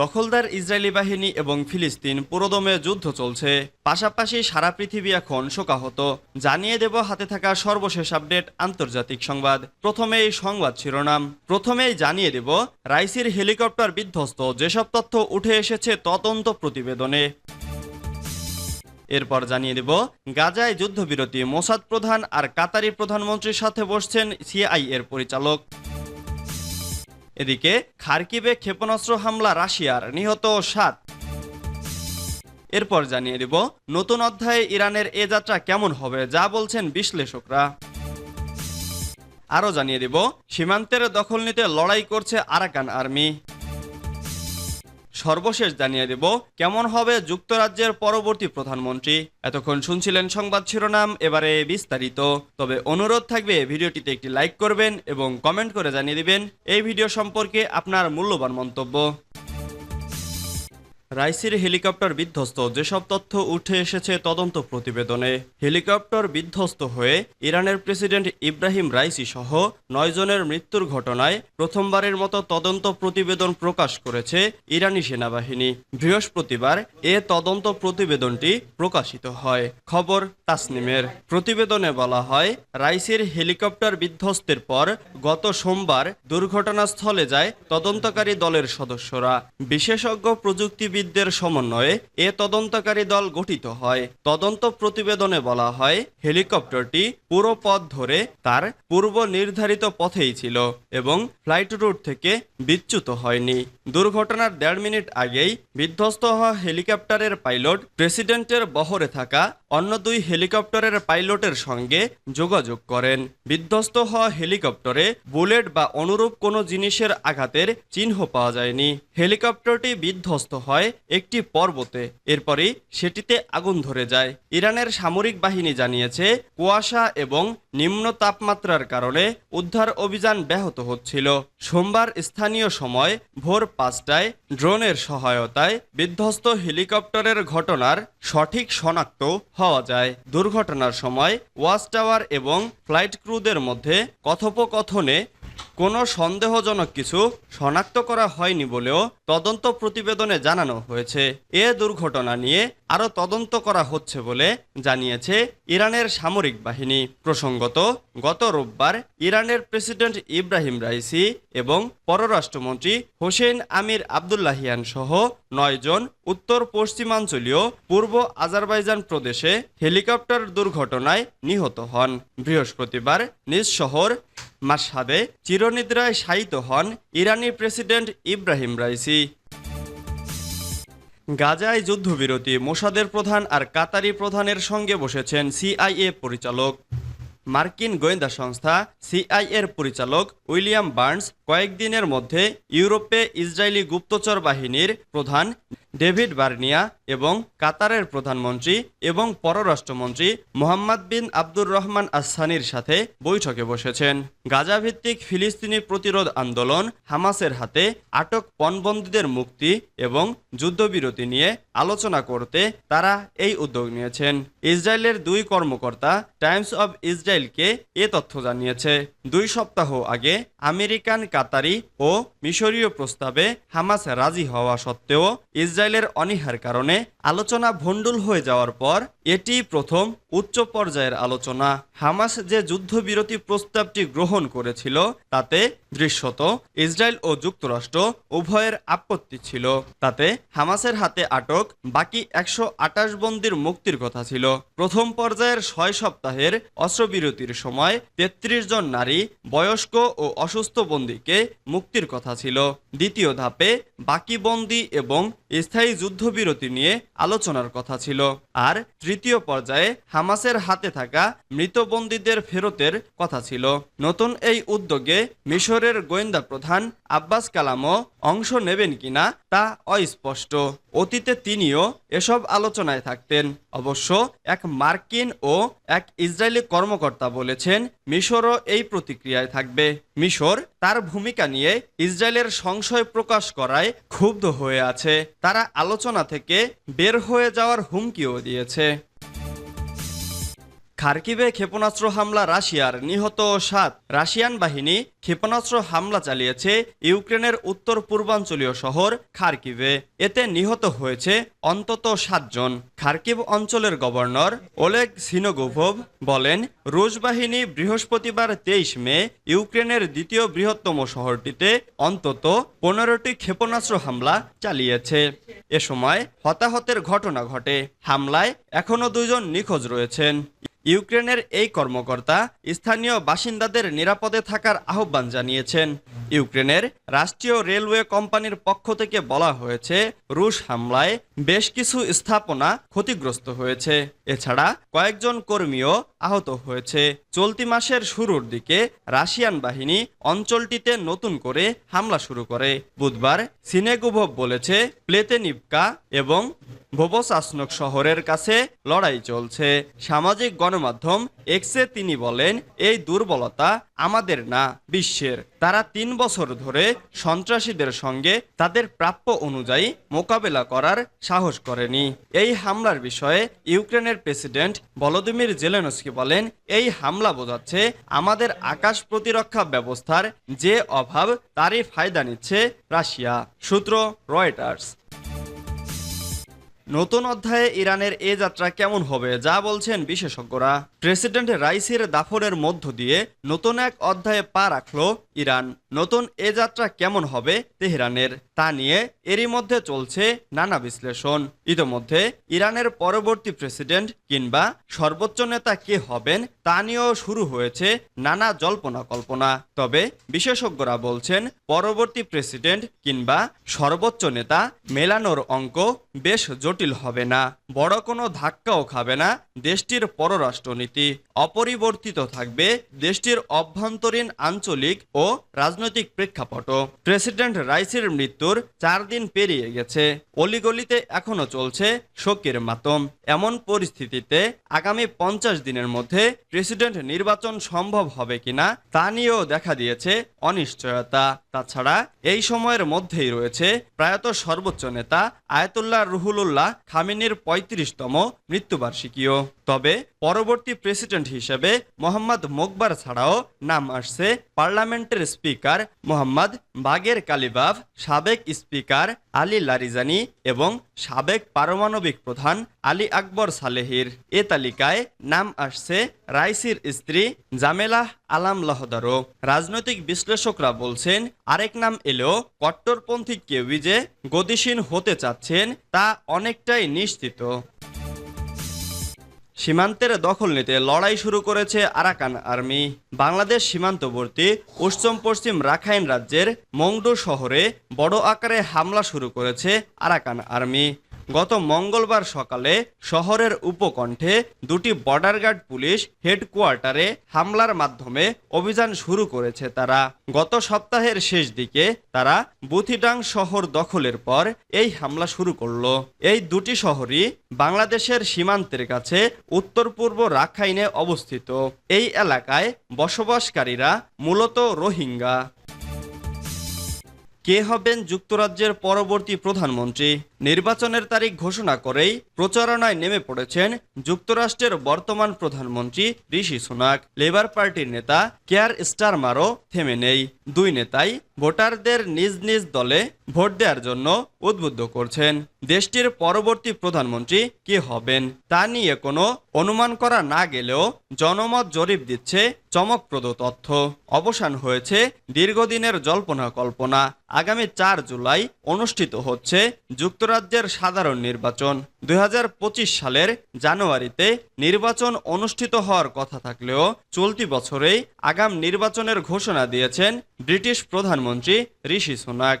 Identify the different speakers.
Speaker 1: দখলদার ইসরায়েলি বাহিনী এবং ফিলিস্তিন পুরোদমে যুদ্ধ চলছে। পাশাপাশি সারা পৃথিবী এখন শোকাহত। জানিয়ে দেব হাতে থাকা সর্বশেষ আপডেট আন্তর্জাতিক সংবাদ। প্রথমে এই সংবাদ শিরোনাম। প্রথমেই জানিয়ে দেব, রাইসির হেলিকপ্টার বিধ্বস্ত। যেসব তথ্য উঠে এসেছে তদন্ত প্রতিবেদনে। এরপর জানিয়ে দেব, গাজায় যুদ্ধবিরতি। মোসাদ প্রধান আর কাতারি প্রধানমন্ত্রীর সাথে বসছেন সিআই এর পরিচালক। এদিকে খার্কিবে ক্ষেপণাস্ত্র হামলা রাশিয়ার নিহত সাত। এরপর জানিয়ে দিব, নতুন অধ্যায়ে ইরানের এ যাত্রা কেমন হবে, যা বলছেন বিশ্লেষকরা। আরও জানিয়ে দিব, সীমান্তের দখল নিতে লড়াই করছে আরাকান আর্মি। সর্বশেষ জানিয়ে দেব, কেমন হবে যুক্তরাজ্যের পরবর্তী প্রধানমন্ত্রী? এতক্ষণ শুনছিলেন সংবাদ শিরোনাম, এবারে বিস্তারিত। তবে অনুরোধ থাকবে, ভিডিওটিতে একটি লাইক করবেন এবং কমেন্ট করে জানিয়ে দিবেন, এই ভিডিও সম্পর্কে আপনার মূল্যবান মন্তব্য। রাইসির হেলিকপ্টার বিধ্বস্ত, যেসব তথ্য উঠে এসেছে তদন্ত প্রতিবেদনে। হেলিকপ্টার বিধ্বস্ত হয়ে ইরানের প্রেসিডেন্ট ইব্রাহিম রাইসি সহ নয় জনের মৃত্যুর ঘটনায় প্রথমবারের মতো তদন্ত প্রতিবেদন প্রকাশ করেছে ইরানি সেনাবাহিনী। বৃহস্পতিবার এ তদন্ত প্রতিবেদনটি প্রকাশিত হয়। খবর তাসনিমের। প্রতিবেদনে বলা হয়, রাইসির হেলিকপ্টার বিধ্বস্তের পর গত সোমবার দুর্ঘটনাস্থলে যায় তদন্তকারী দলের সদস্যরা। বিশেষজ্ঞ প্রযুক্তিবিদদের সমন্বয়ে এ তদন্তকারী দল গঠিত হয়। তদন্ত প্রতিবেদনে বলা হয়, হেলিকপ্টারটি পুরো পথ ধরে তার পূর্ব নির্ধারিত পথেই ছিল এবং ফ্লাইট রুট থেকে বিচ্যুত হয়নি। দুর্ঘটনার দেড় মিনিট আগেই বিধ্বস্ত হওয়া হেলিকপ্টারের পাইলট প্রেসিডেন্টের বহরে থাকা অন্য দুই হেলিকপ্টারের পাইলটের সঙ্গে যোগাযোগ করেন। বিধ্বস্ত হওয়া হেলিকপ্টারে বুলেট বা অনুরূপ কোনো জিনিসের আঘাতের চিহ্ন পাওয়া যায়নি। হেলিকপ্টারটি বিধ্বস্ত হয় একটি পর্বতে। এরপরই সেটিতে আগুন ধরে যায়। ইরানের সামরিক বাহিনী জানিয়েছে, কুয়াশা এবং নিম্ন তাপমাত্রার কারণে উদ্ধার অভিযান ব্যাহত হচ্ছিল। সোমবার স্থানীয় সময় ভোর পাঁচটায় ড্রোনের সহায়তায় বিধ্বস্ত হেলিকপ্টারের ঘটনার সঠিক শনাক্ত হওয়া যায়। দুর্ঘটনার সময় ওয়াচ টাওয়ার এবং ফ্লাইট ক্রুদের মধ্যে কথোপকথনে কোনো সন্দেহজনক কিছু শনাক্ত করা হয়নি বলেও তদন্ত প্রতিবেদনে জানানো হয়েছে। এ দুর্ঘটনা নিয়ে আরও তদন্ত করা হচ্ছে বলে জানিয়েছে ইরানের সামরিক বাহিনী। প্রসঙ্গত, গত রোববার ইরানের প্রেসিডেন্ট ইব্রাহিম রাইসি এবং পররাষ্ট্রমন্ত্রী হোসেন আমির আবদুল্লাহিয়ান সহ নয়জন উত্তর পশ্চিমাঞ্চলীয় পূর্ব আজারবাইজান প্রদেশে হেলিকপ্টার দুর্ঘটনায় নিহত হন। বৃহস্পতিবার নিজ শহর মাসহাদে চিরনিদ্রায় শায়িত হন ইরানি প্রেসিডেন্ট ইব্রাহিম রাইসি। গাজায় যুদ্ধবিরতি, মোসাদের প্রধান আর কাতারি প্রধানের সঙ্গে বসেছেন সিআইএ পরিচালক। মার্কিন গোয়েন্দা সংস্থা সিআইএর পরিচালক উইলিয়াম বার্নস কয়েকদিনের মধ্যে ইউরোপে ইসরায়েলি গুপ্তচর বাহিনীর প্রধান ডেভিড বার্নিয়া এবং কাতারের প্রধানমন্ত্রী এবং পররাষ্ট্রমন্ত্রী মোহাম্মদ বিন আব্দুর রহমান আসানির সাথে বৈঠকে বসেছেন। গাজা ভিত্তিক ফিলিস্তিনি প্রতিরোধ আন্দোলন হামাসের হাতে আটক পণবন্দীদের মুক্তি এবং যুদ্ধবিরতি নিয়ে আলোচনা করতে তারা এই উদ্যোগ নিয়েছেন। ইসরায়েলের দুই কর্মকর্তা টাইমস অব ইসরায়েলকে এ তথ্য জানিয়েছে। দুই সপ্তাহ আগে আমেরিকান কাতারি ও মিশরীয় প্রস্তাবে হামাস রাজি হওয়া সত্ত্বেও ইসরায়েলের অনীহার কারণে আলোচনা ভণ্ডুল হয়ে যাওয়ার পর এটি প্রথম উচ্চ পর্যায়ের আলোচনা। হামাস যে যুদ্ধবিরতি প্রস্তাবটি গ্রহণ করেছিল, তাতে দৃশ্যত ইসরায়েল ও যুক্তরাষ্ট্র উভয়ের আপত্তি ছিল। তাতে হামাসের হাতে আটক বাকি একশো আটাশ বন্দির মুক্তির কথা ছিল। প্রথম পর্যায়ের ছয় সপ্তাহের অস্ত্রবিরতির সময় তেত্রিশ জন নারী, বয়স্ক ও অসুস্থ বন্দীকে মুক্তির কথা ছিল। দ্বিতীয় ধাপে বাকি বন্দী এবং স্থায়ী যুদ্ধবিরতি নিয়ে আলোচনার কথা ছিল। আর তৃতীয় পর্যায়ে হামাসের হাতে থাকা মৃতবন্দীদের ফেরতের কথা ছিল। নতুন এই উদ্যোগে মিশরের গোয়েন্দা প্রধান আব্বাস কালামও অংশ নেবেন কিনা তা অস্পষ্ট। অতীতে তিনিও এসব আলোচনায় থাকতেন। অবশ্য এক মার্কিন ও এক ইসরায়েলি কর্মকর্তা বলেছেন, মিশরও এই প্রতিক্রিয়ায় থাকবে। মিশর তার ভূমিকা নিয়ে ইসরায়েলের সংশয় প্রকাশ করায় ক্ষুব্ধ হয়ে আছে। তারা আলোচনা থেকে বের হয়ে যাওয়ার হুমকিও দিয়েছে। খার্কিভে ক্ষেপণাস্ত্র হামলা রাশিয়ার নিহত সাত। রাশিয়ান বাহিনী ক্ষেপণাস্ত্র হামলা চালিয়েছে ইউক্রেনের উত্তর পূর্বাঞ্চলীয় শহর খার্কিভে। এতে নিহত হয়েছে অন্তত সাতজন। খার্কিভ অঞ্চলের গভর্নর ওলেগ সিনোগোভভ বলেন, রুশ বাহিনী বৃহস্পতিবার তেইশ মে ইউক্রেনের দ্বিতীয় বৃহত্তম শহরটিতে অন্তত পনেরোটি ক্ষেপণাস্ত্র হামলা চালিয়েছে। এ সময় হতাহতের ঘটনা ঘটে। হামলায় এখনও দুজন নিখোঁজ রয়েছেন। ইউক্রেনের এই কর্মকর্তা স্থানীয় বাসিন্দাদের নিরাপদে থাকার আহ্বান জানিয়েছেন। ইউক্রেনের রাষ্ট্রীয় রেলওয়ে কোম্পানির পক্ষ থেকে বলা হয়েছে, রুশ হামলায় বেশ কিছু স্থাপনা ক্ষতিগ্রস্ত হয়েছে। এছাড়া কয়েকজন কর্মীও আহত হয়েছে। চলতি মাসের শুরুর দিকে রাশিয়ান বাহিনী অঞ্চলটিতে নতুন করে হামলা শুরু করে। বুধবার সিনেগুভব বলেছে, প্লেতেনিভকা এবং ভোবসাসনক শহরের কাছে লড়াই চলছে। সামাজিক গণমাধ্যম এক্সে তিনি বলেন, এই দুর্বলতা আমাদের না, বিশ্বের। তারা তিন বছর ধরে সন্ত্রাসীদের সঙ্গে তাদের প্রাপ্য অনুযায়ী মোকাবেলা করার সাহস করেনি। এই হামলার বিষয়ে ইউক্রেনের প্রেসিডেন্ট ভলোদিমির জেলেনস্কি বলেন, এই হামলা বোঝাচ্ছে আমাদের আকাশ প্রতিরক্ষা ব্যবস্থার যে অভাব, তারই ফায়দা নিচ্ছে রাশিয়া। সূত্র রয়টার্স। নতুন অধ্যায়ে ইরানের এ যাত্রা কেমন হবে যা বলছেন বিশেষজ্ঞরা। প্রেসিডেন্ট রাইসির দাফনের মধ্য দিয়ে নতুন এক অধ্যায়ে পা রাখল ইরান। নতুন এ যাত্রা কেমন হবে তেহরানের তা নিয়ে এরই মধ্যে চলছে নানা বিশ্লেষণ। ইতোমধ্যে ইরানের পরবর্তী প্রেসিডেন্ট কিংবা সর্বোচ্চ নেতা কে হবেন তা নিয়েও শুরু হয়েছে নানা জল্পনা কল্পনা তবে বিশেষজ্ঞরা বলছেন, পরবর্তী প্রেসিডেন্ট কিংবা সর্বোচ্চ নেতা মেলানোর অঙ্ক বেশ জটিল হবে না। বড় কোনো ধাক্কাও খাবে না দেশটির পররাষ্ট্রনীতি। অপরিবর্তিত থাকবে দেশটির অভ্যন্তরীণ আঞ্চলিক ও রাজনৈতিক প্রেক্ষাপট। প্রেসিডেন্ট রাইসির মৃত্যুর চার দিন পেরিয়ে গেছে। অলিগলিতে এখনও চলছে শোকের মাতম। এমন পরিস্থিতিতে আগামী পঞ্চাশ দিনের মধ্যে প্রেসিডেন্ট নির্বাচন সম্ভব হবে কিনা তা নিয়েও দেখা দিয়েছে অনিশ্চয়তা তাছাড়া এই সময়ের মধ্যেই রয়েছে প্রয়াত সর্বোচ্চ নেতা আয়াতুল্লাহ রুহুলুল্লাহ খামিনির পঁয়ত্রিশতম মৃত্যুবার্ষিকীও। তবে পরবর্তী প্রেসিডেন্ট হিসেবে মোহাম্মদ মোকবার ছাড়াও নাম আসছে পার্লামেন্টের স্পিকার মোহাম্মদ বাগের কালিবাফ সাবেক স্পিকার আলী লারিজানি এবং সাবেক পারমাণবিক প্রধান আলী আকবর সালেহির। এ তালিকায় নাম আসছে রাইসির স্ত্রী জামেলাহ আলাম লহদারও রাজনৈতিক বিশ্লেষকরা বলছেন, আরেক নাম এলেও কট্টরপন্থী কেউই যে গতিশীল হতে চাচ্ছেন তা অনেকটাই নিশ্চিত। সীমান্তের দখল নিতে লড়াই শুরু করেছে আরাকান আর্মি। বাংলাদেশ সীমান্তবর্তী পশ্চিম পশ্চিম রাখাইন রাজ্যের মংডু শহরে বড় আকারে হামলা শুরু করেছে আরাকান আর্মি। গত মঙ্গলবার সকালে শহরের উপকণ্ঠে দুটি বর্ডার গার্ড পুলিশ হেডকোয়ার্টারে হামলার মাধ্যমে অভিযান শুরু করেছে তারা। গত সপ্তাহের শেষ দিকে তারা বুথিডাং শহর দখলের পর এই হামলা শুরু করল। এই দুটি শহরই বাংলাদেশের সীমান্তের কাছে উত্তর পূর্ব রাখাইনে অবস্থিত। এই এলাকায় বসবাসকারীরা মূলত রোহিঙ্গা। কে হবেন যুক্তরাজ্যের পরবর্তী প্রধানমন্ত্রী? নির্বাচনের তারিখ ঘোষণা করেই প্রচারণায় নেমে পড়েছেন যুক্তরাষ্ট্রের বর্তমান প্রধানমন্ত্রী ঋষি সুনাক। লেবার পার্টির নেতা কেয়ার স্টারমারও থেমে নেই। দুই নেতাই ভোটারদের নিজ নিজ দলে ভোট দেওয়ার জন্য উদ্বুদ্ধ করছেন। দেশটির পরবর্তী প্রধানমন্ত্রী কে হবেন তা নিয়ে কোনো অনুমান করা না গেলেও জনমত জরিপ দিচ্ছে চমকপ্রদ তথ্য। অবসান হয়েছে দীর্ঘদিনের জল্পনা কল্পনা। আগামী চার জুলাই অনুষ্ঠিত হচ্ছে যুক্তরাজ্যের সাধারণ নির্বাচন। দুই হাজার পঁচিশ সালের জানুয়ারিতে নির্বাচন অনুষ্ঠিত হওয়ার কথা থাকলেও চলতি বছরেই আগাম নির্বাচনের ঘোষণা দিয়েছেন ব্রিটিশ প্রধানমন্ত্রী ঋষি সুনাক।